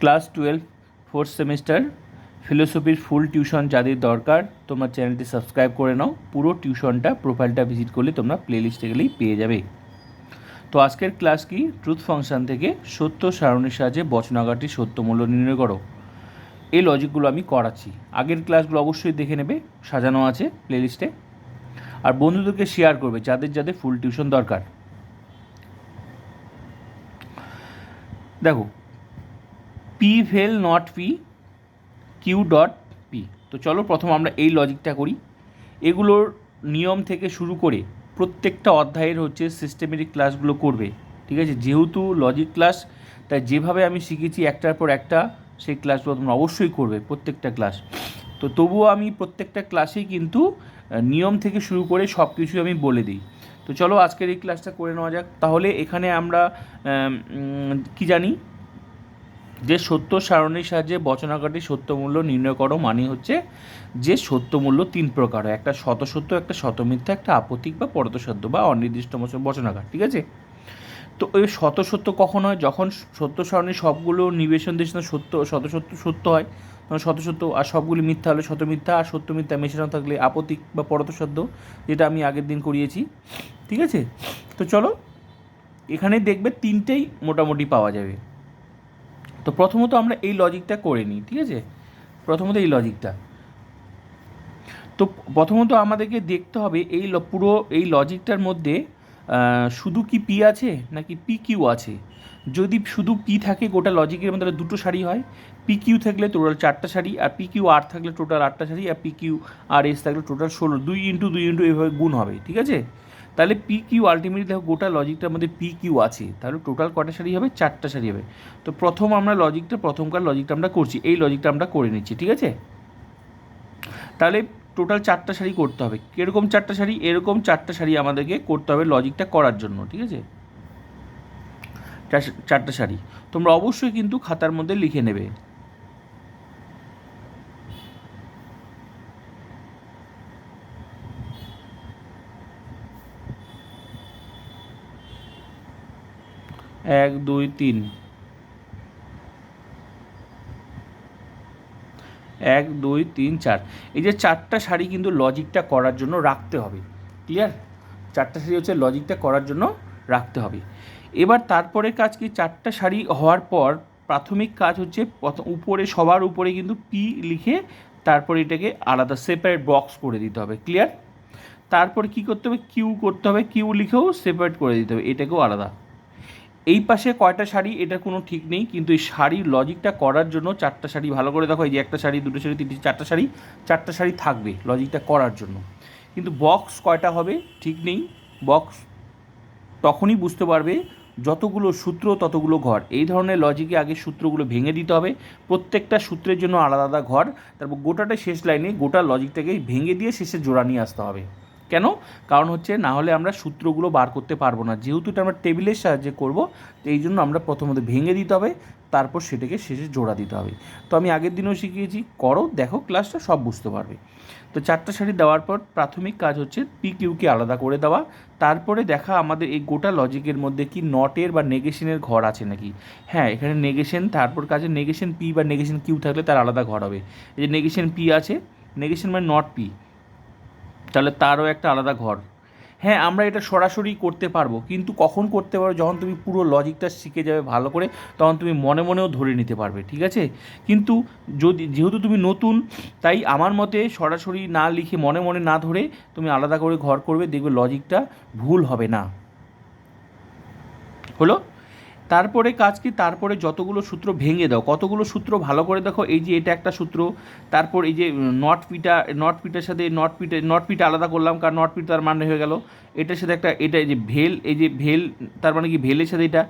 Class twelve, fourth semester, ফিলোসফির full tuition যাদের দরকার, তোমরা চ্যানেলটি সাবস্ক্রাইব করে নাও। পুরো টিউশনটা প্রোফাইলটা ভিজিট করলে তোমরা প্লেলিস্টে গেলেই পেয়ে যাবে। তো আজকের ক্লাস কি? ট্রুথ ফাংশন থেকে সত্য সারণীর সাহায্যে বচনাগারটি সত্য মূল্য নির্ণয় করো। এই লজিকগুলো আমি করাচ্ছি। আগের ক্লাসগুলো অবশ্যই দেখে নেবে, সাজানো আছে প্লেলিস্টে আর বন্ধুদেরকে শেয়ার করবে, যাদের যাদের ফুল টিউশন দরকার। দেখো P well not P Q dot P তো চলো প্রথম আমরা এই লজিকটা করি। এগুলোর নিয়ম থেকে শুরু করে প্রত্যেকটা অধ্যায়ের হচ্ছে সিস্টেমেটিক ক্লাসগুলো করবে ঠিক আছে? যেহেতু লজিক ক্লাস তাই যেভাবে আমি শিখেছি একটার পর একটা সেই ক্লাসগুলো তোমরা অবশ্যই করবে প্রত্যেকটা ক্লাস তো তবুও আমি প্রত্যেকটা ক্লাসেই কিন্তু নিয়ম থেকে শুরু করে সব কিছুই আমি বলে দিই। তো চলো আজকের এই ক্লাসটা করে নেওয়া যাক। তাহলে এখানে আমরা আম, কি জানি? যে সত্য সারণীর সাহায্যে বচনাকারটি সত্য মূল্য নির্ণয় করো মানে হচ্ছে যে সত্য মূল্য তিন প্রকার হয়। একটা শতসত্য একটা শতমিথ্যা একটা আপতিক বা পরতসাধ্য বা অনির্দিষ্ট বচনাকার, ঠিক আছে? তো ওই শতসত্য কখন হয়? যখন সত্য সারণীর সবগুলো নিবেশন দেশ সত্য শতসত্য সত্য সত্য হয়, তখন শতসত্য আর সবগুলি মিথ্যা হলে শত মিথ্যা আর সত্য মিথ্যা মেশানো থাকলে আপতিক বা পরতসাধ্য যেটা আমি আগের দিন করিয়েছি, ঠিক আছে? তো চলো, এখানে দেখবে তিনটেই মোটামুটি পাওয়া যাবে। তো প্রথমত আমরা এই লজিকটা করে নিই, ঠিক আছে? প্রথমত এই লজিকটা তো প্রথমত আমাদেরকে দেখতে হবে এই পুরো এই লজিকটার মধ্যে শুধু কি পি আছে নাকি পি কিউ আছে? যদি শুধু পি থাকে গোটা লজিকের মধ্যে দুটো শাড়ি হয়। পি কিউ থাকলে টোটাল চারটা শাড়ি আর পি কিউ আর থাকলে টোটাল আটটা শাড়ি আর পি কিউ আর এস থাকলে টোটাল ষোলো, দুই ইন্টু দুই ইন্টু এভাবে গুণ হবে, ঠিক আছে? তাহলে পি কিউ আলটিমেটলি দেখো গোটা লজিকটার মধ্যে পি কিউ আছে। তাহলে টোটাল কটা শাড়ি হবে? চারটা শাড়ি হবে। তো প্রথম আমরা লজিকটা প্রথমকার লজিকটা আমরা করছি। এই লজিকটা আমরা করে নিচ্ছি, ঠিক আছে? তাহলে টোটাল চারটা শাড়ি করতে হবে। কীরকম চারটা শাড়ি এরকম চারটা শাড়ি আমাদেরকে করতে হবে লজিকটা করার জন্য, ঠিক আছে? চার- চারটা শাড়ি তোমরা অবশ্যই কিন্তু খাতার মধ্যে লিখে নেবে। এক, দুই, তিন। এক, দুই, তিন, চার। এই যে চারটা শাড়ি কিন্তু লজিকটা করার জন্য রাখতে হবে। ক্লিয়ার চারটা শাড়ি হচ্ছে লজিকটা করার জন্য রাখতে হবে। এবার তারপরে কাজ কি? চারটা শাড়ি হওয়ার পর প্রাথমিক কাজ হচ্ছে উপরে, সবার উপরে কিন্তু পি লিখে তারপরে এটাকে আলাদা সেপারেট বক্স করে দিতে হবে। ক্লিয়ার তারপর কি করতে হবে? কিউ করতে হবে। কিউ লিখেও সেপারেট করে দিতে হবে। এটাকেও আলাদা। এই পাশে কয়টা শাড়ি এটা কোনো ঠিক নেই, কিন্তু এই শাড়ির লজিকটা করার জন্য চারটা শাড়ি ভালো করে দেখো, এই যে একটা শাড়ি, দুটো শাড়ি, তিনটে, চারটা শাড়ি চারটা শাড়ি থাকবে লজিকটা করার জন্য। কিন্তু বক্স কয়টা হবে, ঠিক নেই বক্স তখনই বুঝতে পারবে যতগুলো সূত্র, ততগুলো ঘর। এই ধরনের লজিকে আগে সূত্রগুলো ভেঙে দিতে হবে, প্রত্যেকটা সূত্রের জন্য আলাদা আলাদা ঘর, তারপর গোটাটা শেষ লাইনে গোটা লজিকটাকে ভেঙে দিয়ে শেষে জোড়া নিয়ে আসতে হবে। কেন? কারণ হচ্ছে না হলে আমরা সূত্রগুলো বার করতে পারব না। যেহেতু এটা আমরা টেবিলের সাহায্যে করব এই জন্য আমরা প্রথমত ভেঙে দিতে হবে, তারপর সেটাকে শেষে জোড়া দিতে হবে। তো আমি আগের দিনও শিখিয়েছি, করো, দেখো, ক্লাসটা সব বুঝতে পারবে। তো চারটা শাড়ি দেওয়ার পর প্রাথমিক কাজ হচ্ছে পি কিউকে আলাদা করে দেওয়া। তারপরে দেখা আমাদের এই গোটা লজিকের মধ্যে কি নটের বা নেগেশনের ঘর আছে নাকি? হ্যাঁ এখানে নেগেশন, তারপর কাজে নেগেশন পি বা নেগেশন কিউ থাকলে তার আলাদা ঘর হবে। এই যে নেগেশন পি আছে, নেগেশন মানে নট পি। তাহলে তারও একটা আলাদা ঘর। হ্যাঁ আমরা এটা সরাসরি করতে পারব, কিন্তু কখন করতে পারব যখন তুমি পুরো লজিকটা শিখে যাবে ভালো করে, তখন তুমি মনে মনেও ধরে নিতে পারবে, ঠিক আছে? কিন্তু যদি, যেহেতু তুমি নতুন, তাই আমার মতে সরাসরি না লিখে মনে মনে না ধরে তুমি আলাদা করে ঘর করবে, দেখবে লজিকটা ভুল হবে না। হলো? তারপরে কাজ কি? তারপরে যতগুলো সূত্র ভেঙে দাও, কতগুলো সূত্র ভালো করে দেখো, এই যে এটা একটা সূত্র, তারপর এই যে নট পিটা নট পিটার সাথে নট পিটে নট পিটা আলাদা করলাম, কারণ নট পিটা তার মানে হয়ে গেল। এটার সাথে একটা, এটা এই যে ভেল, এই যে ভেল, তার মানে কি? ভেলের সাথে এটা,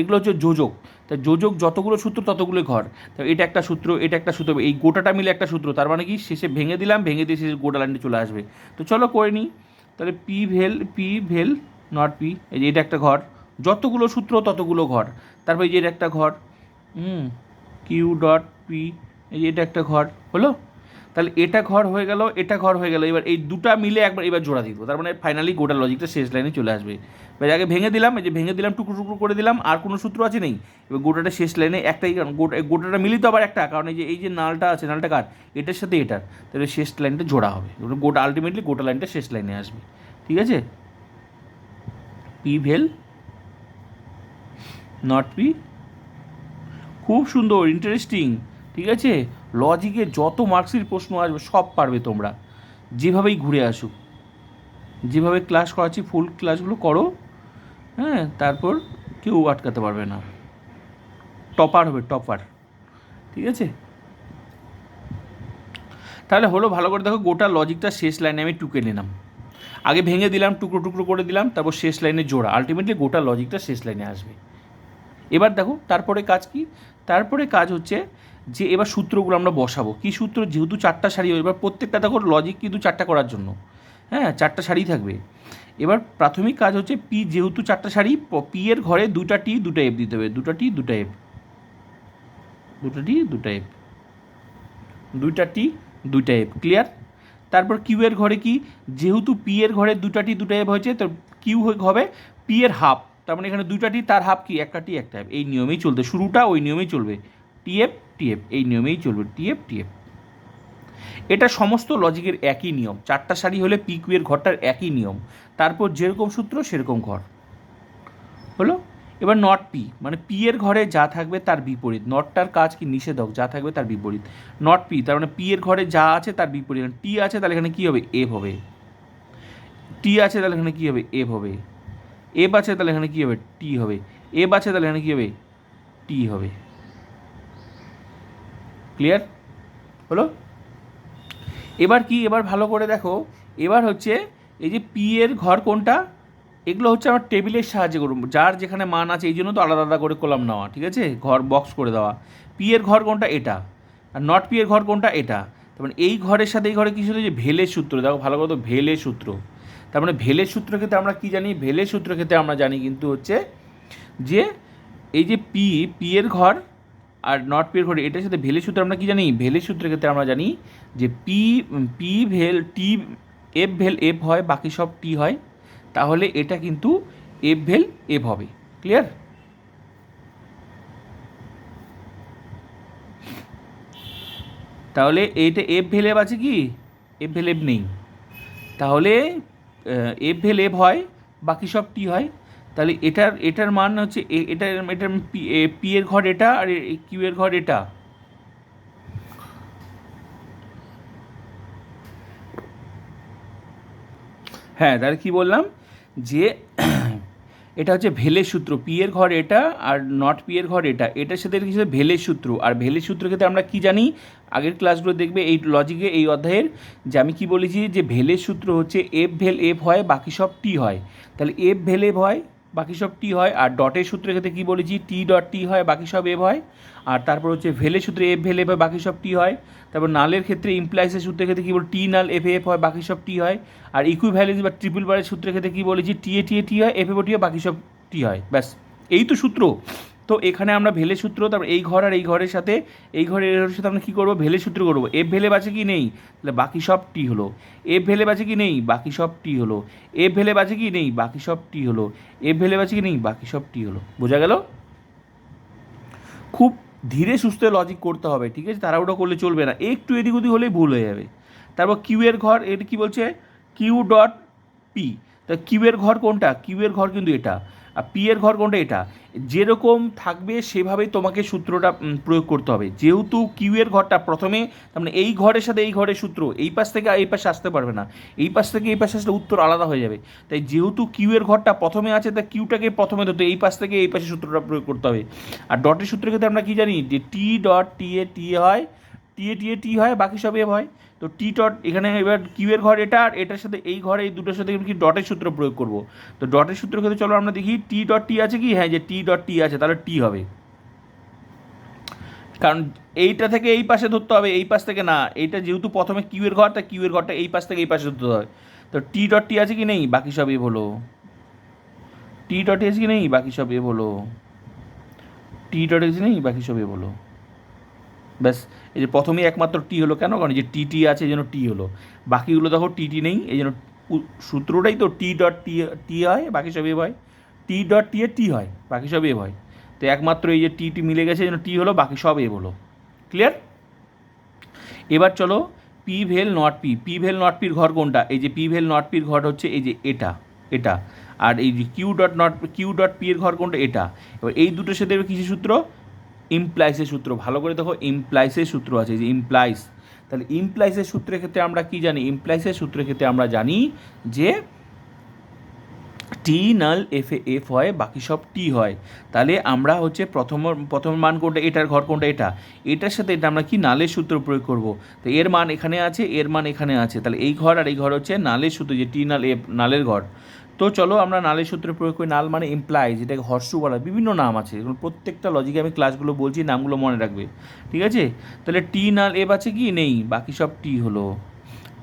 এগুলো হচ্ছে যোজক। তা যোজক যতগুলো সূত্র ততগুলো ঘর। তা এটা একটা সূত্র, এটা একটা সূত্র, এই গোটাটা মিলে একটা সূত্র, তার মানে কি? শেষে ভেঙে দিলাম, ভেঙে দিয়ে শেষে গোটা লাইনটা চলে আসবে। তো চলো করে নিই। তাহলে P well P well not P এই যে এটা একটা ঘর। যতগুলো সূত্র, ততগুলো ঘর। তারপর এই যে একটা ঘর, হুম কিউ ডট পি এই যে এটা একটা ঘর, হলো? তাহলে এটা ঘর হয়ে গেল, এটা ঘর হয়ে গেল, এবার এই দুটা মিলে একবার, এবার জোড়া দিব তার মানে ফাইনালি গোটা লজিকটা শেষ লাইনে চলে আসবে। এবার আগে ভেঙে দিলাম, এই যে ভেঙে দিলাম, টুকরো টুকরো করে দিলাম, আর কোনো সূত্র আছে নেই। এবার গোটাটা শেষ লাইনে একটাই কারণ, গোটা গোটাটা মিলিত আবার একটা, কারণ এই যে এই যে নালটা আছে, নালটা কার? এটার সাথে এটার। তাহলে শেষ লাইনটা জোড়া হবে। গোটা আলটিমেটলি গোটা লাইনটা শেষ লাইনে আসবে। ঠিক আছে? পি ভেল নট পি খুব সুন্দর ইন্টারেস্টিং ঠিক আছে? লজিকে যত মার্কসের প্রশ্ন আসবে, সব পারবে তোমরা। যেভাবেই ঘুরে আসুক। যেভাবে ক্লাস করাচ্ছি ফুল ক্লাসগুলো করো। হ্যাঁ তারপর কেউ আটকাতে পারবে না। টপার হবে টপার ঠিক আছে? তাহলে হলো, ভালো করে দেখো, গোটা লজিকটা শেষ লাইনে আমি টুকে নিলাম। আগে ভেঙে দিলাম, টুকরো টুকরো করে দিলাম, তারপর শেষ লাইনে জোড়া। আলটিমেটলি গোটা লজিকটা শেষ লাইনে আসবে। এবার দেখো, তারপরে কাজ কি? তারপরে কাজ হচ্ছে যে এবার সূত্রগুলো আমরা বসাবো। কি সূত্র? যেহেতু চারটা শাড়ি এবার প্রত্যেকটা দেখো লজিক কিন্তু চারটা করার জন্য। হ্যাঁ চারটা শাড়ি থাকবে। এবার প্রাথমিক কাজ হচ্ছে পি যেহেতু চারটা শাড়ি পি এর ঘরে দুটা টি দুটা এফ দিতে হবে। দুটা টি দুটা এফ দুটা টি দুটা এফ দুইটা টি দুইটা এফ ক্লিয়ার তারপর কিউ এর ঘরে কি? যেহেতু পি এর ঘরে দুটা টি দুটা এফ হয়েছে, তো কিউ হবে পি এর হাফ তার মানে এখানে দুইটা টি তার হাফ কি? একটা টি একটা এই নিয়মেই চলতে। শুরুটা ওই নিয়মেই চলবে। T F T F. এই নিয়মেই চলবে। T F T F. এটা সমস্ত লজিকের একই নিয়ম। চারটা শাড়ি হলে পি কিউ এর ঘরটার একই নিয়ম। তারপর যেরকম সূত্র, সেরকম ঘর। হলো? এবার নট পি। মানে পি এর ঘরে যা থাকবে তার বিপরীত। নটটার কাজ কি? নিষেধক। যা থাকবে তার বিপরীত। Not P. তার মানে পি এর ঘরে যা আছে তার বিপরীত। টি আছে তাহলে এখানে কী হবে? এফ হবে। টি আছে তাহলে এখানে কী হবে? এফ হবে। এফ আছে তাহলে এখানে কী হবে? টি হবে। এফ আছে তাহলে এখানে কী হবে? টি হবে। ক্লিয়ার হলো? এবার কি? এবার ভালো করে দেখো। এবার হচ্ছে এই যে পি এর ঘর কোনটা? এগুলো হচ্ছে আমার টেবিলের সাহায্যে করব। যার যেখানে মান আছে, এই জন্য তো আলাদা আলাদা করে কলাম নেওয়া, ঠিক আছে? ঘর বক্স করে দেওয়া। পি এর ঘর কোনটা? এটা। আর নট পি এর ঘর কোনটা? এটা। তার মানে এই ঘরের সাথে এই ঘরে কি ছিল? যে ভেলের সূত্র। দেখো, ভালো করে তো ভেলের সূত্র। তার মানে ভেলের সূত্র ক্ষেত্রে আমরা কি জানি? ভেলের সূত্র ক্ষেত্রে আমরা জানি কিন্তু হচ্ছে যে এই যে পি পি এর ঘর আর নট পি এর ঘর, এটার সাথে ভেলের সূত্র আমরা কি জানি? ভেলের সূত্রের ক্ষেত্রে আমরা জানি যে পি পি ভেল টি এফ ভেল এফ হয়, বাকি সব টি হয়, তাহলে এটা কিন্তু এফ ভেল এফ হবে। ক্লিয়ার তাহলে এইটা এফ ভেল এফ আছে কি? এফ ভেল এফ নেই। তাহলে এফ ভেল এফ হয়, বাকি সব টি হয়। তাহলে এটার এটার মান হচ্ছে এ- এটার পি এর ঘর এটা আর কিউ এর ঘর এটা। হ্যাঁ তাহলে কি বললাম? যে এটা হচ্ছে ভেলের সূত্র পি এর ঘর এটা আর নট পি এর ঘর এটা। এটার সাথে কিছু ভেলের সূত্র। আর ভেলের সূত্র ক্ষেত্রে আমরা কি জানি? আগের ক্লাসগুলো দেখবে এই লজিকে এই অধ্যায়ের যে আমি কি বলেছি যে ভেলের সূত্র হচ্ছে এফ ভেল এফ হয়, বাকি সব টি হয়। তাহলে এফ ভেল এফ হয় বাকি সব টি হয়, আর ডটের সূত্রের ক্ষেত্রে কী বলেছি? টি ডট টি হয়, বাকি সব এফ হয়। আর তারপর হচ্ছে ভেলে সূত্রে এফ ভেল এফ হয় বাকি সব টি হয়। তারপর নালের ক্ষেত্রে ইমপ্লাইসের সূত্রের ক্ষেত্রে কী বল টি নাল এফ এফ হয়, বাকি সব টি হয়। আর ইকুইভ্যালেন্স বা ট্রিপল বারের সূত্রের ক্ষেত্রে কী বলেছি? টি এ টি এ টি হয় এফ এফ টি হয়, বাকি সব টি হয়। ব্যাস, এই তো সূত্র। তো এখানে আমরা ভেলে সূত্র, তারপর এই ঘর আর এই ঘরের সাথে, এই ঘরের এই ঘরের সাথে আমরা কী করব? ভেলে সূত্র করব। এফ ভেলে বাঁচে কি নেই? তাহলে বাকি সব টি হলো। এফ ভেলে বাঁচে কি নেই? বাকি সব টি হলো। এফ ভেলে বাঁচে কি নেই? বাকি সব টি হলো। এফ ভেলে বাঁচে কি নেই? বাকি সব টি হলো। বোঝা গেল? খুব ধীরে সুস্থে লজিক করতে হবে, ঠিক আছে? তাড়াহুড়ো করলে চলবে না। একটু এদিক ওদিক হলেই ভুল হয়ে যাবে। তারপর কিউ এর ঘর এটা কি বলছে? কিউ ডট পি তা কিউ এর ঘর কোনটা? কিউ এর ঘর কিন্তু এটা। পি এর ঘর কোনটা এটা? যেরকম থাকবে সেভাবেই তোমাকে সূত্রটা প্রয়োগ করতে হবে। যেহেতু কিউ এর ঘরটা প্রথমে, তার মানে এই ঘরের সাথে এই ঘরের সূত্র, এই পাশ থেকে এই পাশে আসতে পারবে না। এই পাশ থেকে এই পাশে আসলে উত্তর আলাদা হয়ে যাবে। তাই যেহেতু কিউ এর ঘরটা প্রথমে আছে তা কিউটাকে প্রথমে ধরতে এই পাশ থেকে এই পাশে সূত্রটা প্রয়োগ করতে হবে। আর ডটের সূত্রের ক্ষেত্রে আমরা কি জানি? যে টি ডট টি এ টি এ হয় টি এ টি এ টি হয়, বাকি সব এফ হয়। তো টি ডট এখানে এবার কিউ এর ঘর এটা, আর এটার সাথে এই ঘরে, এই দুটোর সাথে কি ডটের সূত্র প্রয়োগ করব। তো ডটের সূত্র ক্ষেত্রে চলো আমরা দেখি টি ডট টি আছে কি? হ্যাঁ যে টি ডট টি আছে, তাহলে টি হবে। কারণ এইটা থেকে এই পাশে ধরতে হবে, এই পাশ থেকে না। এইটা যেহেতু প্রথমে কিউ এর ঘর তা কিউ এর ঘরটা এই পাশ থেকে এই পাশে ধরতে হবে তো টি ডট টি আছে কি? নেই, বাকি সব এ হলো। টি ডট আছে কি? নেই, বাকি সব এ হলো। টি ডট আছে নেই, বাকি সব এ হলো। ব্যাস, এই যে প্রথমেই একমাত্র টি হলো কেন? কারণ যে টি টি আছে, এই জন্য টি হলো। বাকিগুলো দেখো টি টি নেই, এই জন্য সূত্রটাই তো টি ডট টি টি হয়, বাকি সব এ হয়। টি ডট টি এ টি হয়, বাকি সব এ হয়। তো একমাত্র এই যে টি টি মিলে গেছে জন্য টি হলো, বাকি সব এ হলো। ক্লিয়ার এবার চলো P vel not P P vel not পির ঘর কোনটা? এই যে পি ভেল নট পির ঘর হচ্ছে এই যে এটা এটা। আর এই যে Q dot not Q dot P এর ঘর কোনটা? এটা। এবার এই দুটোর সাথে কিসের সূত্র? ইমপ্লাইসের সূত্র। ভালো করে দেখো ইমপ্লাইসের সূত্র আছে যে ইমপ্লাইস তাহলে ইমপ্লাইসের সূত্রের ক্ষেত্রে আমরা কি জানি? ইমপ্লাইসের সূত্রের ক্ষেত্রে আমরা জানি যে টি নাল এফ এ এফ হয়, বাকি সব টি হয়। তাহলে আমরা হচ্ছে প্রথম প্রথম মান কোনটা? এটার ঘর কোনটা? এটা। এটার সাথে এটা আমরা কি নালের সূত্র প্রয়োগ করব? তো এর মান এখানে আছে, এর মান এখানে আছে। তাহলে এই ঘর আর এই ঘর হচ্ছে নালের সূত্র, যে টি নাল এফ নালের ঘর। তো চলো আমরা নালের সূত্র প্রয়োগ করি, নাল মানে এমপ্লাই যেটাকে হর্ষু বলা বিভিন্ন নাম আছে এগুলো প্রত্যেকটা লজিকে আমি ক্লাসগুলো বলছি, নামগুলো মনে রাখবে। ঠিক আছে? তাহলে টি নাল এফ আছে কি? নেই, বাকি সব টি হলো।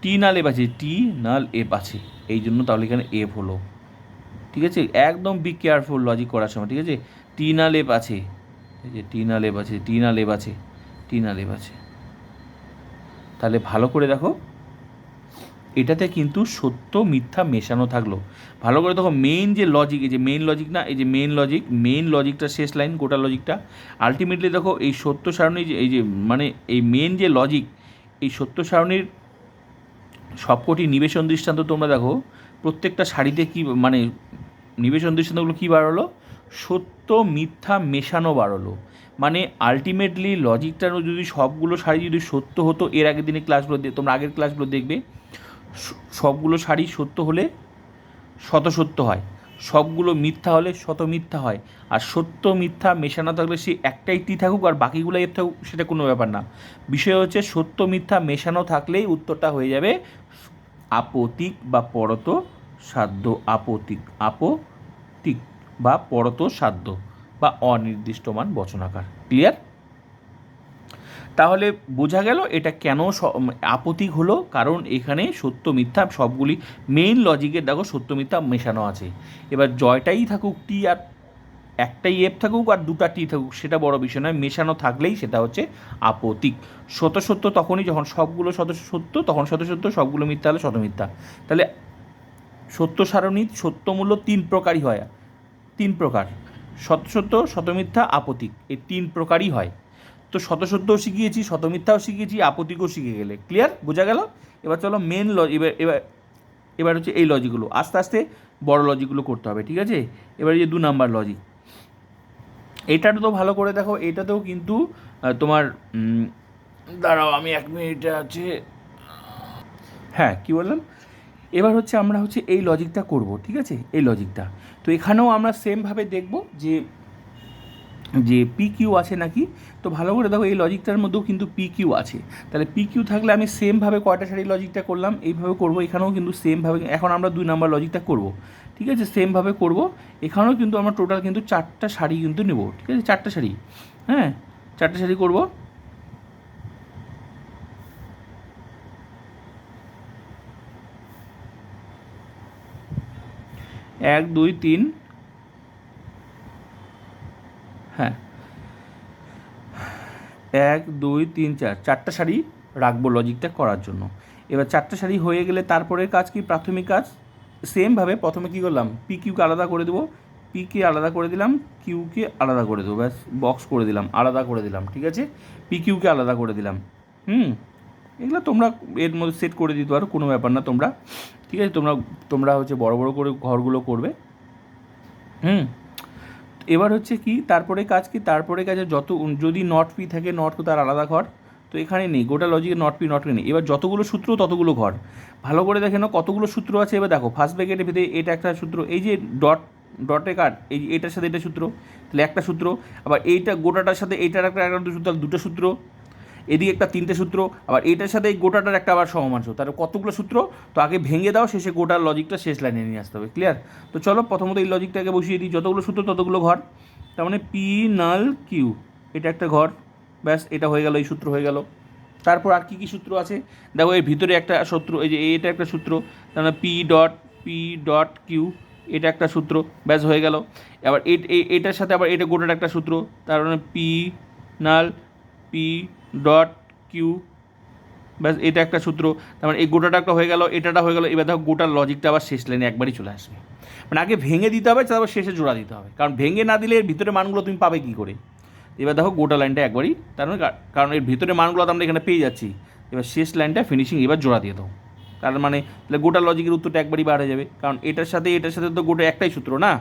টি নাল এফ আছে টি নাল এফ আছে, এই জন্য তাহলে এখানে এফ হলো। ঠিক আছে? একদম বি কেয়ারফুল লজিক করার সময়, ঠিক আছে? টিনা লেপ আছে, এই যে টিনা লেপ আছে টিনা লেপ আছে টিনা লেপ আছে। তাহলে ভালো করে দেখো। এটাতে কিন্তু সত্য মিথ্যা মেশানো থাকল। ভালো করে দেখো মেইন যে লজিক এই যে মেইন লজিক না, এই যে মেইন লজিক মেইন লজিকটা শেষ লাইন গোটা লজিকটা আলটিমেটলি দেখো, এই সত্য সারণী যে, এই যে মানে এই মেইন যে লজিক এই সত্য সারণীর সবকটি নিবেশন দৃষ্টান্ত তোমরা দেখো, প্রত্যেকটা শাড়িতে কী মানে নিবেশন দৃষ্টান্তগুলো কী বাড়লো? সত্য মিথ্যা মেশানো বাড়লো। মানে আলটিমেটলি লজিকটার যদি সবগুলো শাড়ি যদি সত্য হতো, এর আগের দিনে ক্লাসগুলো তোমরা আগের ক্লাসগুলো দেখবে। সবগুলো শাড়ি সত্য হলে শত সত্য হয়। সবগুলো মিথ্যা হলে শত মিথ্যা হয়। আর সত্য মিথ্যা মেশানো থাকলে সে একটাই টি থাকুক আর বাকিগুলো এফ থাকুক সেটা কোনো ব্যাপার না। বিষয় হচ্ছে সত্য মিথ্যা মেশানো থাকলেই উত্তরটা হয়ে যাবে আপতিক বা পরত সাধ্য। আপতিক আপতিক বা পরত সাধ্য বা অনির্দিষ্টমান বচনাকার। ক্লিয়ার? তাহলে বোঝা গেল এটা কেন আপতিক হলো, কারণ এখানে সত্য মিথ্যা সবগুলি মেইন লজিকের দেখো সত্য মিথ্যা মেশানো আছে। এবার জয়টাই থাকুক টি আর একটাই এফ থাকুক আর দুটা টি থাকুক, সেটা বড় বিষয় নয়, মেশানো থাকলেই সেটা হচ্ছে আপতিক শত সত্য তখনই যখন সবগুলো শত সত্য, তখন শত সত্য, সবগুলো মিথ্যা হলে শত মিথ্যা। তাহলে সত্য সারণী সত্যমূল্য তিন প্রকারই হয়। তিন প্রকার সত্য সত্য শতমিথ্যা আপতিক এই তিন প্রকারই হয়। তো শত সত্যও শিখিয়েছি, শতমিথ্যাও শিখিয়েছি আপতিকও শিখে গেলে। ক্লিয়ার বোঝা গেল? এবার চলো মেন ল এবার এবার এবার হচ্ছে এই লজিকগুলো আস্তে আস্তে বড় লজিকগুলো করতে হবে, ঠিক আছে? এবার যে দু নাম্বার লজিক এইটাটা তো ভালো করে দেখো, এটাতেও কিন্তু তোমার দাঁড়াও আমি এক মিনিট আছে। হ্যাঁ কি বললাম? এবার হচ্ছে আমরা হচ্ছে এই লজিকটা করব, ঠিক আছে? এই লজিকটা তো এখানেও আমরা সেমভাবে দেখব যে যে পি কিউ আছে নাকি? তো ভালো করে দেখো, এই লজিকটার মধ্যেও কিন্তু পি কিউ আছে। তাহলে পি কিউ থাকলে আমি সেমভাবে কয়টা শাড়ি লজিকটা করলাম, এইভাবে করব, এখানেও কিন্তু সেমভাবে এখন আমরা দুই নাম্বার লজিকটা করব। ঠিক আছে? সেমভাবে করব, এখানেও কিন্তু আমরা টোটাল কিন্তু চারটা শাড়ি কিন্তু নেব। ঠিক আছে? চারটা শাড়ি হ্যাঁ? চারটা শাড়ি করব। এক, দুই, তিন এক, দুই, তিন, চার। চারটা শাড়ি রাখব লজিকটা করার জন্য। এবার চারটা শাড়ি হয়ে গেলে তারপরের কাজ কি? প্রাথমিক কাজ? সেমভাবে প্রথমে কী করলাম? পি কিউকে আলাদা করে দেবো। পিকে আলাদা করে দিলাম কিউকে আলাদা করে দেবো। ব্যাস বক্স করে দিলাম, আলাদা করে দিলাম, ঠিক আছে? পি কিউকে আলাদা করে দিলাম। হুম? এগুলো তোমরা এর মধ্যে সেট করে দিতে পারো, কোনো ব্যাপার না তোমরা। ঠিক আছে? তোমরা তোমরা হচ্ছে বড় বড় করে ঘরগুলো করবে। হুম? এবার হচ্ছে কি, তারপরে কাজ কি? তারপরে কাজে যত যদি নট পি থাকে নট তার আলাদা ঘর। তো এখানে নেই, গোটা লজিকে নট পি নট পি নেই। এবার যতগুলো সূত্র, ততগুলো ঘর। ভালো করে দেখে কতগুলো সূত্র আছে। এবার দেখো ফার্স্ট ব্র্যাকেটের ভিতরে এটা একটা সূত্র, এই যে ডট ডটে কাট এই এটার সাথে এটা সূত্র, তাহলে একটা সূত্র। আবার এইটা গোটাটার সাথে এইটার একটা একটা সূত্র দুটো সূত্র। এদিকে একটা তিনটে সূত্র, আবার এটার সাথে এই গোটাটার একটা আবার সমান সূত্র। তাহলে কতগুলো সূত্র? তো আগে ভেঙে দাও, শেষে গোটার লজিকটা শেষ লাইনে নিয়ে আসতে হবে ক্লিয়ার তো চলো প্রথমত এই লজিকটাকে বসিয়ে দিই। যতগুলো সূত্র, ততগুলো ঘর। তার মানে পি নাল কিউ এটা একটা ঘর। ব্যাস, এটা হয়ে গেল, এই সূত্র হয়ে গেল। তারপর আর কী কী সূত্র আছে? দেখো, এর ভিতরে একটা সূত্র, এই যে এটা একটা সূত্র, তার মানে P dot P dot Q এটা একটা সূত্র, ব্যাস হয়ে গেল। আবার এটার সাথে আবার এটা গোটার একটা সূত্র, তার মানে পি নাল পি ডট কিউ। ব্যাস, এটা একটা সূত্র। তার মানে এই গোটাটা একটা হয়ে গেল, এটাটা হয়ে গেল। এবার দেখো গোটার লজিকটা আবার শেষ লাইনে একবারই চলে আসবে। মানে আগে ভেঙে দিতে হবে, তারপর শেষে জোড়া দিতে হবে। কারণ ভেঙে না দিলে এর ভিতরে মানগুলো তুমি পাবে কী করে? এবার দেখো গোটা লাইনটা একবারই। তার মানে কারণ এর ভিতরে মানগুলো তো আমরা এখানে পেয়ে যাচ্ছি। এবার শেষ লাইনটা ফিনিশিং এবার জোড়া দিয়ে দাও। তার মানে তাহলে গোটা লজিকের উত্তরটা একবারই বার হয়ে যাবে। কারণ এটার সাথে এটার সাথে তো গোটা একটাই সূত্র না?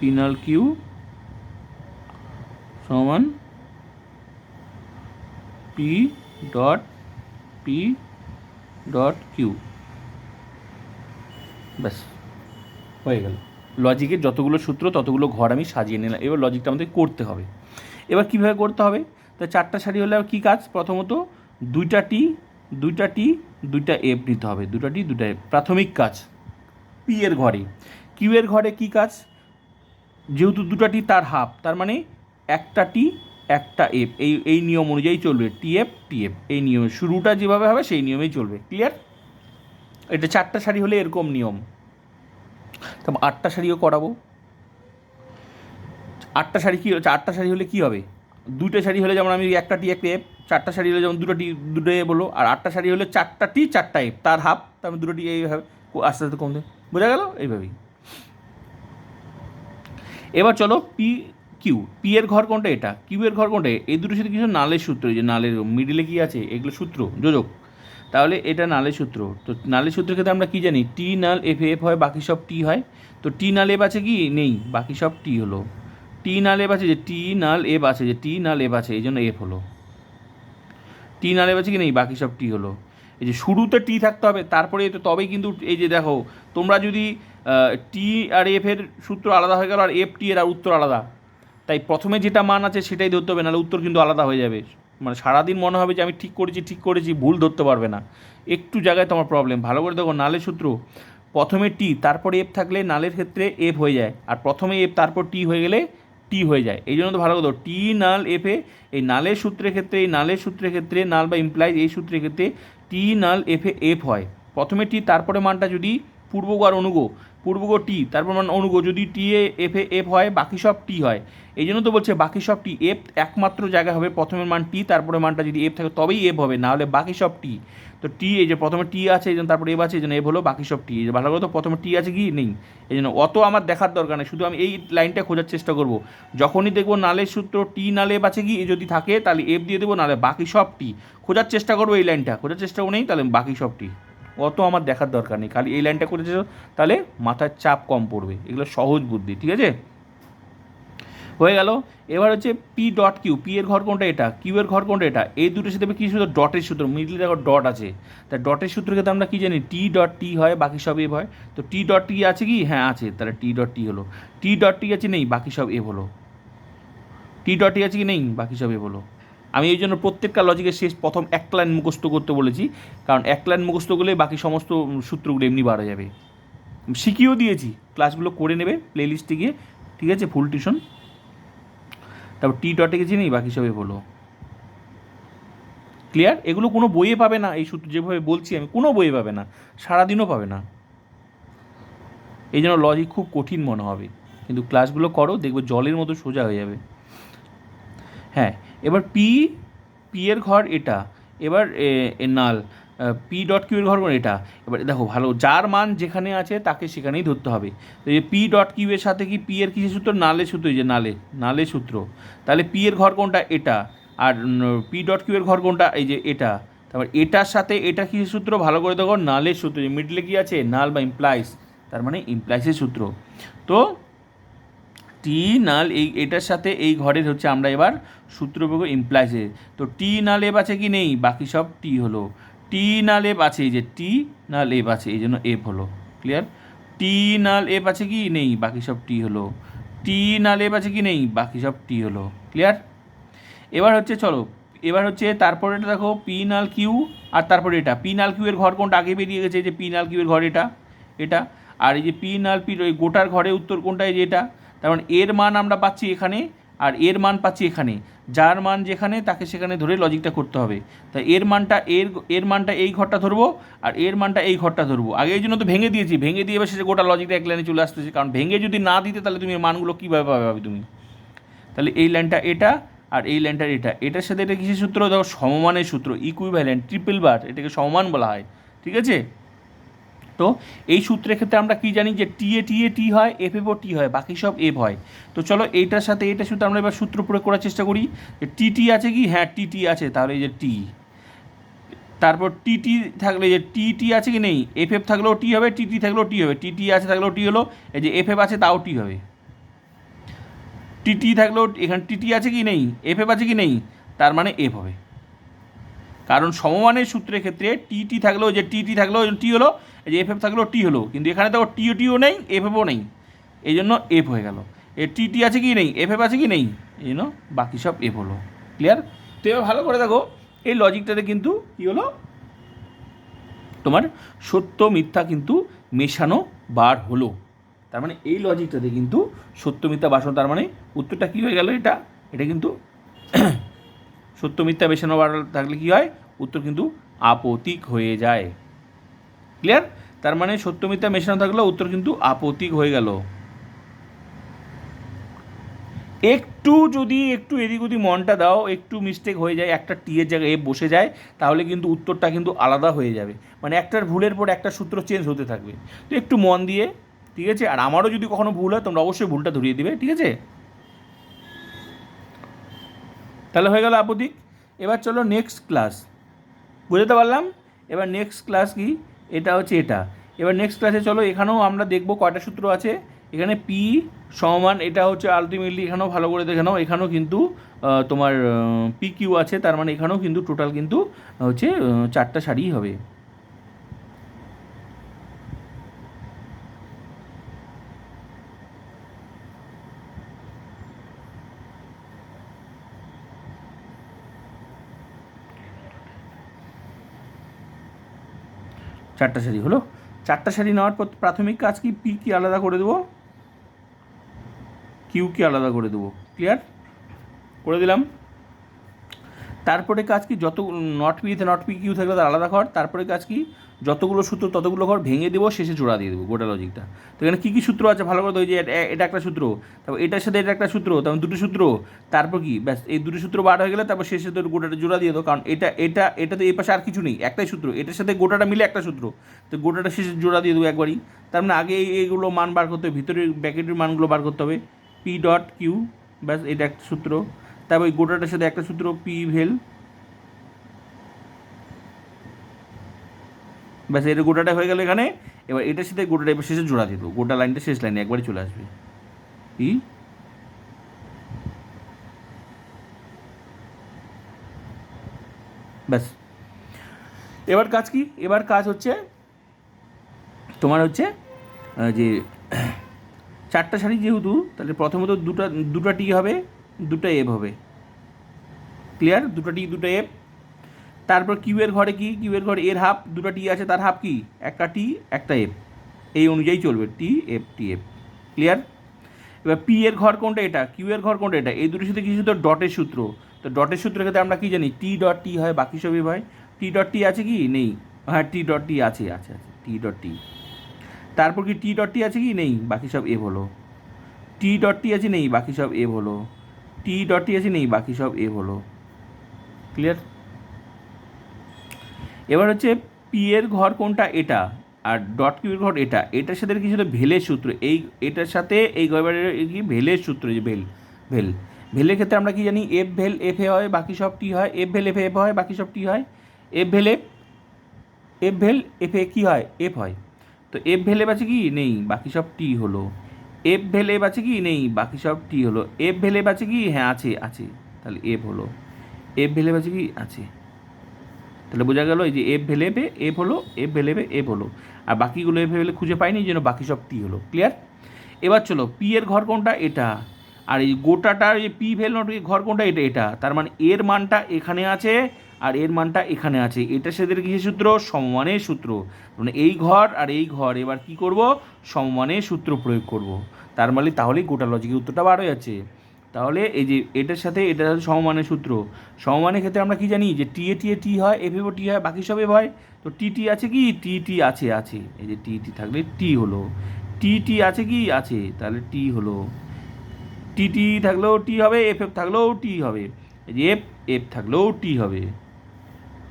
পিনাল কিউ সমান P dot P dot Q ব্যাস, হয়ে গেল। লজিকের যতগুলো সূত্র, ততগুলো ঘর আমি সাজিয়ে নিলাম। এবার লজিকটা আমাদের করতে হবে। এবার কীভাবে করতে হবে? তো চারটা সারি হলে কী কাজ? প্রথমত দুইটা টি দুইটা টি দুইটা এফ নিতে হবে। দুটা টি দুটা এফ প্রাথমিক কাজ পি এর ঘরে। কিউ এর ঘরে কী কাজ? যেহেতু দুটা টি তার হাফ তার মানে একটা টি একটা এফ এই এই নিয়ম অনুযায়ী চলবে। টি এফ টি এফ এই নিয়মে, শুরুটা যেভাবে হবে সেই নিয়মেই চলবে। ক্লিয়ার এটা চারটা শাড়ি হলে এরকম নিয়ম। তারপর আটটা শাড়িও করাবো। আটটা শাড়ি কী আটটা শাড়ি হলে কী হবে? দুটো শাড়ি হলে যেমন আমি একটা টি একটা এফ চারটা শাড়ি হলে যেমন দুটো টি দুটো এ বলো আর আটটা শাড়ি হলে চারটা টি চারটা এফ তার হাফ, তার মানে দুটো টি এইভাবে। আস্তে আস্তে কমবে বোঝা গেল? এইভাবেই। এবার চলো পি কিউ পি এর ঘর কোনটা এটা? কিউ এর ঘর কোনটা? এই দুটোর সাথে কিছু নালের সূত্র? যে নালের মিডিলে কি আছে? এগুলো সূত্র, যোজক। তাহলে এটা নালের সূত্র। তো নালের সূত্রের ক্ষেত্রে আমরা কি জানি? টি নাল এফ এফ হয়, বাকি সব টি হয়। তো টি নাল এফ আছে কি? নেই। বাকি সব টি হলো। টি নাল এফ আছে যে টি নাল এফ আছে যে টি নাল এফ আছে, এই জন্য এফ হলো। টি নাল এফ আছে কি? নেই। বাকি সব টি হলো। এই যে শুরুতে টি থাকতে হবে, তারপরে তো তবেই কিন্তু এই যে দেখো, তোমরা যদি টি আর এফ এর সূত্র আলাদা হয়ে গেল, আর এফ টি এর আর উত্তর আলাদা তাই প্রথমে যেটা মান আছে সেটাই ধরতে হবে, নাহলে উত্তর কিন্তু আলাদা হয়ে যাবে। মানে সারাদিন মনে হবে যে আমি ঠিক করেছি ঠিক করেছি, ভুল ধরতে পারবে না। একটু জায়গায় তোমার প্রবলেম ভালো করে দেখো, নালের সূত্র। প্রথমে টি তারপরে এফ থাকলে নালের ক্ষেত্রে এফ হয়ে যায়। আর প্রথমে এফ তারপর টি হয়ে গেলে টি হয়ে যায়। এই জন্য তো ভালো কথা টি নাল এফে এই নালের সূত্রের ক্ষেত্রে, এই নালের সূত্রের ক্ষেত্রে, নাল বা ইমপ্লাইজ এই সূত্রের ক্ষেত্রে টি নাল এফে এফ হয়। প্রথমে টি তারপরে মানটা যদি পূর্বগ আর অনুগ পূর্বগ টি, তারপর মান অনুগ, যদি টি এ, এফ এ, এফ হয়, বাকি সব টি হয়। এই জন্য তো বলছে বাকি সব টি, এফ একমাত্র জায়গা হবে প্রথমের মান টি, তারপরে মানটা যদি এফ থাকে তবেই এফ হবে, না হলে বাকি সব টি। তো টি, এই যে প্রথমে টি আছে, এই জন্য তারপরে এফ আছে, এই জন্য এফ হলো বাকি সব টি। ভালো করে তো প্রথমে টি আছে কি? নেই। এই জন্য অত আমার দেখার দরকার নেই, শুধু আমি এই লাইনটা খোঁজার চেষ্টা করব। যখনই দেখব নালের সূত্র টি নালে এফ আছে কি যদি থাকে, তাহলে এফ দিয়ে দেবো, নালে বাকি সব টি। খোঁজার চেষ্টা করব এই লাইনটা, খোঁজার চেষ্টা করব নেই, তাহলে বাকি সব টি। অত আমার দেখার দরকার নেই। খালি এই লাইনটা করেছে, তাহলে মাথার চাপ কম পড়বে। এগুলো সহজ বুদ্ধি, ঠিক আছে? হয়ে গেল। এবার হচ্ছে পি ডট কিউ পি এর ঘর কোনটা এটা? কিউ এর ঘর কোনটা এটা? এই দুটোর সাথে কি সূত্র ডটের সূত্র? মিডলে দেখো ডট আছে। তা ডটের সূত্র ক্ষেত্রে আমরা কি জানি? টি ডট টি হয়, বাকি সব এভ হয়। তো টি ডট টি আছে কি? হ্যাঁ আছে। তাহলে টি ডট টি হলো। টি ডট টি আছে নেই, বাকি সব এভ হলো। টি ডট টি আছে কি? নেই, বাকি সব এভ হলো। আমি এই জন্য প্রত্যেকটা লজিকের শেষ প্রথম এক লাইন মুখস্থ করতে বলেছি, কারণ এক লাইন মুখস্থ করলে বাকি সমস্ত সূত্রগুলো এমনি হয়ে যাবে। শিখিয়েও দিয়েছি ক্লাসগুলো করে নেবে প্লে লিস্টে গিয়ে, ঠিক আছে ফুল টিউশন তারপর টি ডটে গেছি নেই, বাকি সবে বলো ক্লিয়ার এগুলো কোনো বইয়ে পাবে না, এই সূত্র যেভাবে বলছি আমি, কোনো বইয়ে পাবে না, সারাদিনও পাবে না। এই জন্য লজিক খুব কঠিন মনে হবে, কিন্তু ক্লাসগুলো করো, দেখবে জলের মতো সোজা হয়ে যাবে। হ্যাঁ এবার পি পি এর ঘর এটা, এবার নাল পি ডট কিউ এর ঘর কোন এটা। এবার দেখো, ভালো, যার মান যেখানে আছে তাকে সেখানেই ধরতে হবে। তো এই পি ডট কিউ এর সাথে কি পি এর কিসের সূত্র? নালে সূত্র, এই যে নালে নালে সূত্র। তাহলে পি এর ঘর কোনটা? এটা। আর পি ডট কিউ এর ঘর কোনটা? এই যে এটা। তারপর এটার সাথে এটা কিসের সূত্র? ভালো করে দেখো, নালের সূত্র মিডলে কি আছে? নাল বা ইমপ্লাইস তার মানে ইমপ্লাইসের সূত্র। তো টি নাল এই, এটার সাথে এই ঘরের হচ্ছে আমরা এবার সূত্র প্রয়োগ ইমপ্লাইসে তো টি নাল এফ আছে কি নেই? বাকি সব টি হলো। টি নাল এফ আছে এই যে টি নাল এফ আছে, এই জন্য এফ হলো। ক্লিয়ার টি নাল এফ আছে কি নেই? বাকি সব টি হলো। টি নাল এফ আছে কি নেই? বাকি সব টি হলো। ক্লিয়ার এবার হচ্ছে চলো, এবার হচ্ছে তারপরে এটা দেখো, পি নাল কিউ আর তারপরে এটা। পি নাল কিউ এর ঘর কোনটা আগে বেরিয়ে গেছে? যে পি নাল কিউ এর ঘর এটা এটা। আর এই যে পি নাল পি, ওই গোটার ঘরে উত্তর কোনটা? এই যে এটা। তার মানে এর মান আমরা পাচ্ছি এখানে আর এর মান পাচ্ছি এখানে। যার মান যেখানে, তাকে সেখানে ধরে লজিকটা করতে হবে। তাই এর মানটা এর এর মানটা এই ঘরটা ধরবো আর এর মানটা এই ঘরটা ধরবো। আগে এই জন্য তো ভেঙে দিয়েছি। ভেঙে দিয়ে এবার শেষে গোটা লজিকটা এক লাইনে চলে আসতেছে। কারণ ভেঙে যদি না দিতে, তাহলে তুমি মানগুলো কীভাবে পাবে তুমি? তাহলে এই লাইনটা এটা আর এই লাইনটার এটা। এটার সাথে এটা কিসের সূত্র? দেখো সমমানের সূত্র। ইকুইভ্যালেন্ট ট্রিপল বার এটাকে সমমান বলা হয়। ঠিক আছে? তো এই সূত্রের ক্ষেত্রে আমরা কি জানি যে টি এ টি এ টি হয় এফ এফ ও টি হয় বাকি সব এফ হয় তো চলো এইটার সাথে এইটার সাথে আমরা এবার সূত্র প্রয়োগ করার চেষ্টা করি টি টি আছে কি হ্যাঁ টি টি আছে তাহলে এই যে টি তারপর টি টি থাকলে যে টি টি আছে কি নেই এফ এফ থাকলেও টি হবে টি টি থাকলেও টি হবে টি টি আছে থাকলেও টি হলো এই যে এফ এফ আছে তাও টি হবে টি টি থাকলেও এখানে টি টি আছে কি নেই এফ এফ আছে কি নেই তার মানে এফ হবে কারণ সমমানের সূত্রের ক্ষেত্রে টি টি থাকলেও যে টি টি থাকলেও টি হলো এই যে এফ এফ থাকলেও টি হলো, কিন্তু এখানে তো টিও টিও নেই এফ এফও নেই। এই জন্য এফ হয়ে গেল। এ টি টি আছে কি নেই? এফ এফ আছে কি নেই? এই জন্য বাকি সব এফ হলো। ক্লিয়ার তো এবার ভালো করে দেখো, এই লজিকটাতে কিন্তু কী হলো? তোমার সত্য, মিথ্যা কিন্তু মেশানো, বার হলো। তার মানে এই লজিকটাতে কিন্তু সত্য, মিথ্যা বাসন তার মানে উত্তরটা কী হয়ে গেল এটা? এটা কিন্তু সত্য, মিথ্যা মেশানো, বার থাকলে কী হয়? উত্তর কিন্তু আপতিক হয়ে যায়। ক্লিয়ার তার মানে সত্য মিথ্যা মেশানো থাকলে উত্তর কিন্তু আপতিক হয়ে গেল। একটু যদি একটু এদিক ওদিক মনটা দাও, একটু মিস্টেক হয়ে যায়, একটা টি এর জায়গায় এ বসে যায়, তাহলে কিন্তু উত্তরটা কিন্তু আলাদা হয়ে যাবে। মানে একটার ভুলের পর একটা সূত্র চেঞ্জ হতে থাকবে। তো একটু মন দিয়ে, ঠিক আছে? আর আমারও যদি কখনো ভুল হয়, তোমরা অবশ্যই ভুলটা ধরিয়ে দিবে, ঠিক আছে? তাহলে হয়ে গেল আপদিক এবার চলো নেক্সট ক্লাস বুঝতে পারলাম? এবার নেক্সট ক্লাস কি? এটা হচ্ছে এটা। এবার নেক্সট ক্লাসে চলো, এখানেও আমরা দেখব কয়টা সূত্র আছে। এখানে পি সমান, এটা হচ্ছে আলটিমেটলি এখানেও ভালো করে দেখে নাও, এখানেও কিন্তু তোমার পি কিউ আছে, তার মানে এখানেও কিন্তু টোটাল কিন্তু হচ্ছে চারটা শাড়িই হবে। চারটা শাড়ি হলো? চারটা শাড়ি নেওয়ার পর প্রাথমিক কাজ কি? পি কি আলাদা করে দেবো? কিউ কি আলাদা করে দেবো। ক্লিয়ার করে দিলাম। তারপরে কাজ কি? যত নট পিতে নট পি কিউ থাকলে তার আলাদা ঘর। তারপরে কাজ কি? যতগুলো সূত্র ততগুলো ঘর ভেঙে দেবো, শেষে জোড়া দিয়ে দেবো, গোটা লজিকটা তো এখানে কী কী সূত্র আছে? ভালো করে যে এটা- একটা সূত্র, তারপর এটার সাথে এটা একটা সূত্র, তারপর দুটো সূত্র, তারপর কি? ব্যাস, এই দুটো সূত্র বার হয়ে গেলে তারপর শেষে তো গোটাটা জোড়া দিয়ে দাও, কারণ এটা এটা এটা তো এই পাশে আর কিছু নেই, একটাই সূত্র, এটার সাথে গোটাটা মিলে একটা সূত্র। তো গোটাটা শেষে জোড়া দিয়ে দেবো একবারই। তার মানে আগে এই- এইগুলো মান বার করতে হবে, ভিতরের ব্যাকেটের মানগুলো বার করতে হবে। পি ডট কিউ ব্যাস, এটা একটা সূত্র। তারপর ওই গোটাটার সাথে একটা সূত্র পি ভেল ব্যাস এটা গোটাটা হয়ে গেল এখানে। এবার এটার সাথে গোটাটা এবার শেষে জোড়া দেবো। গোটা লাইনটা শেষ লাইনে একবারই চলে আসবে। ই ব্যাস। এবার কাজ কি? এবার কাজ হচ্ছে, তোমার হচ্ছে যে, চারটা শাড়ি যেহেতু, তাহলে প্রথমত দুটা দুটা টি হবে, দুটো এফ হবে। ক্লিয়ার দুটো টি, দুটো এফ তারপর কিউ এর ঘরে কি? কিউ এর ঘরে এর হাফ, দুটো টি আছে, তার হাফ কি? একটা টি, একটা এফ। এই অনুযায়ী চলবে, T, F T, F. Clear এবার পি এর ঘর কোনটা এটা? কিউ এর ঘর কোনটা এটা? এই দুটোর সাথে কিছু তো ডটের সূত্র? তো ডটের সূত্রের ক্ষেত্রে আমরা কি জানি? টি ডট টি হয়, বাকি সবই হয়। টি ডট টি আছে কি? নেই। হ্যাঁ টি ডট টি আছে আছে আছে। T dot T. তারপর কি টি ডট টি আছে কি? নেই। বাকি সব এভ হলো। টি ডট টি আছে, নেই। বাকি সব এভ হলো। টি ডট টি আছে, নেই। বাকি সব এভ হলো। ক্লিয়ার এবার হচ্ছে পি এর ঘর কোনটা? এটা। আর ডট কিউ এর ঘর এটা। এটার সাথে কি ছিল ভেলের সূত্র? এই, এটার সাথে এই ঘরের কি? ভেলের সূত্র যে ভেল ভেল। ভেলের ক্ষেত্রে আমরা কি জানি? এফ ভেল এফ এ হয়, বাকি সব টি হয়। এফ ভেল এফ এফ হয়, বাকি সব টি হয়। F vel F F vel F এ কী হয়? এফ হয়। তো এফ ভেল এফ আছে কি? নেই। বাকি সব টি হলো। এফ ভেল এফ আছে কি? নেই। বাকি সব টি হলো। এফ ভেল এফ আছে কি? হ্যাঁ আছে আছে। তাহলে এফ হলো। এফ ভেল এফ আছে কি? আছে। তাহলে বোঝা গেল এই যে এফ ভেলেবে এফ হলো এফ ভেলেবে এফ হলো। আর বাকিগুলো এফ ভেলে খুঁজে পাইনি, এই জন্য বাকি সব টি হলো। ক্লিয়ার এবার চলো পি এর ঘর কোনটা? এটা। আর এই গোটাটা, এই পি ভেল নট ঘর কোনটা? এটা এটা। তার মানে এর মানটা এখানে আছে আর এর মানটা এখানে আছে। এটা সেদের কিসের সূত্র? সমমানের সূত্র। মানে এই ঘর আর এই ঘর। এবার কি করব? সমমানের সূত্র প্রয়োগ করব। তার মানে তাহলেই গোটা লজিকের উত্তরটা বার হয়ে যাচ্ছে। তাহলে এই যে এটার সাথে এটা সমমানের সূত্র। সমমানের ক্ষেত্রে আমরা কি জানি যে টি এ টি এ টি হয় এফ এফ টি হয়, বাকি সব এফ হয়। তো টি টি আছে কি? টি টি আছে আছে। এই যে টি টি থাকলে টি হলো। টি টি আছে কি? আছে। তাহলে টি হলো। টি টি থাকলেও টি হবে এফ এফ থাকলেও টি হবে। এই যে এফ এফ থাকলেও টি হবে।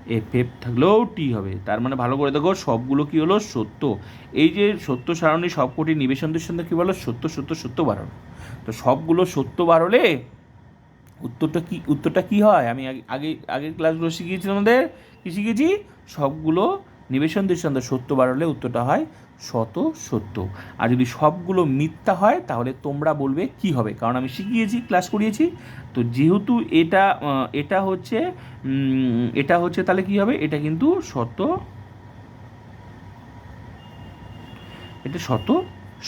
এফ এফ থাকলেও টি হবে। তার মানে ভালো করে দেখো, সবগুলো কি হলো? সত্য। এই যে সত্য সারণী সবকটি নিবেশনদের সঙ্গে কী বলো? সত্য সত্য সত্য বাড়ানো তো সবগুলো সত্য বাড়লে উত্তরটা কি উত্তরটা কি হয়? আমি আগে আগে, আগের ক্লাসগুলো শিখিয়েছি আমাদের কী শিখেছি? সবগুলো নিবেশন দৃষ্টান্ত সত্য বাড়লে উত্তরটা হয় শত সত্য। আর যদি সবগুলো মিথ্যা হয়, তাহলে তোমরা বলবে কি হবে? কারণ আমি শিখিয়েছি ক্লাস করিয়েছি। তো যেহেতু এটা এটা হচ্ছে এটা হচ্ছে তাহলে কি হবে? এটা কিন্তু শত, এটা শত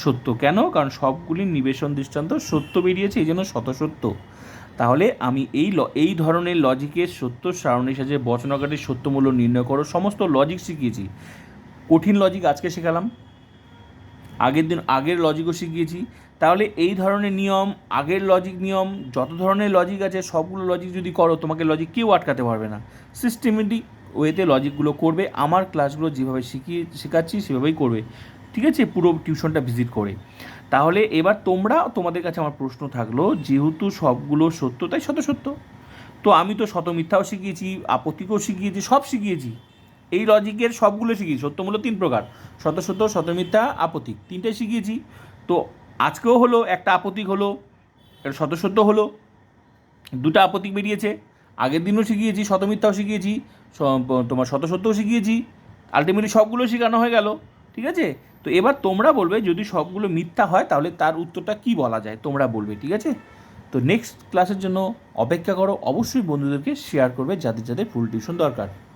সত্য। কেন? কারণ সবগুলি নিবেশন দৃষ্টান্ত সত্য বেরিয়েছে, এই জন্য শত সত্য। তাহলে আমি এই ল, এই ধরনের লজিকের সত্য সারণীর সাথে বচনাকারের সত্যমূল্য নির্ণয় করো। সমস্ত লজিক শিখিয়েছি। কঠিন লজিক আজকে শেখালাম। আগের দিন, আগের লজিকও শিখিয়েছি। তাহলে এই ধরনের নিয়ম, আগের লজিক নিয়ম, যত ধরনের লজিক আছে, সবগুলো লজিক যদি করো, তোমাকে লজিক কেউ আটকাতে পারবে না। সিস্টেমেটিক ওয়েতে লজিকগুলো করবে। আমার ক্লাসগুলো যেভাবে শিখিয়ে, শেখাচ্ছি, সেভাবেই করবে। ঠিক আছে? পুরো টিউশনটা ভিজিট করে। তাহলে এবার তোমরা তোমাদের কাছে আমার প্রশ্ন থাকল, যেহেতু সবগুলো সত্য, তাই শত সত্য। তো আমি তো শত মিথ্যাও শিখিয়েছি, আপত্তিকেও শিখিয়েছি, সব শিখিয়েছি। এই লজিকের সবগুলো শিখিয়েছি সত্যমূল্য তিন প্রকার। শত সত্য শত মিথ্যা আপত্তিক তিনটাই শিখিয়েছি। তো আজকেও হলো, একটা আপত্তিক হলো শত সত্য হলো, দুটো আপত্তিক বেরিয়েছে। আগের দিনও শিখিয়েছি শত মিথ্যাও শিখিয়েছি তোমার শত সত্যও শিখিয়েছি। আলটিমেটলি সবগুলো শেখানো হয়ে গেল, ঠিক আছে? তো এবার তোমরা বলবে যদি সবগুলো মিথ্যা হয়, তাহলে তার উত্তরটা কি বলা যায়? তোমরা বলবে, ঠিক আছে? তো নেক্সট ক্লাসের জন্য অপেক্ষা করো। অবশ্যই বন্ধুদেরকে শেয়ার করবে যাদের যাদের ফুল টিউশন দরকার।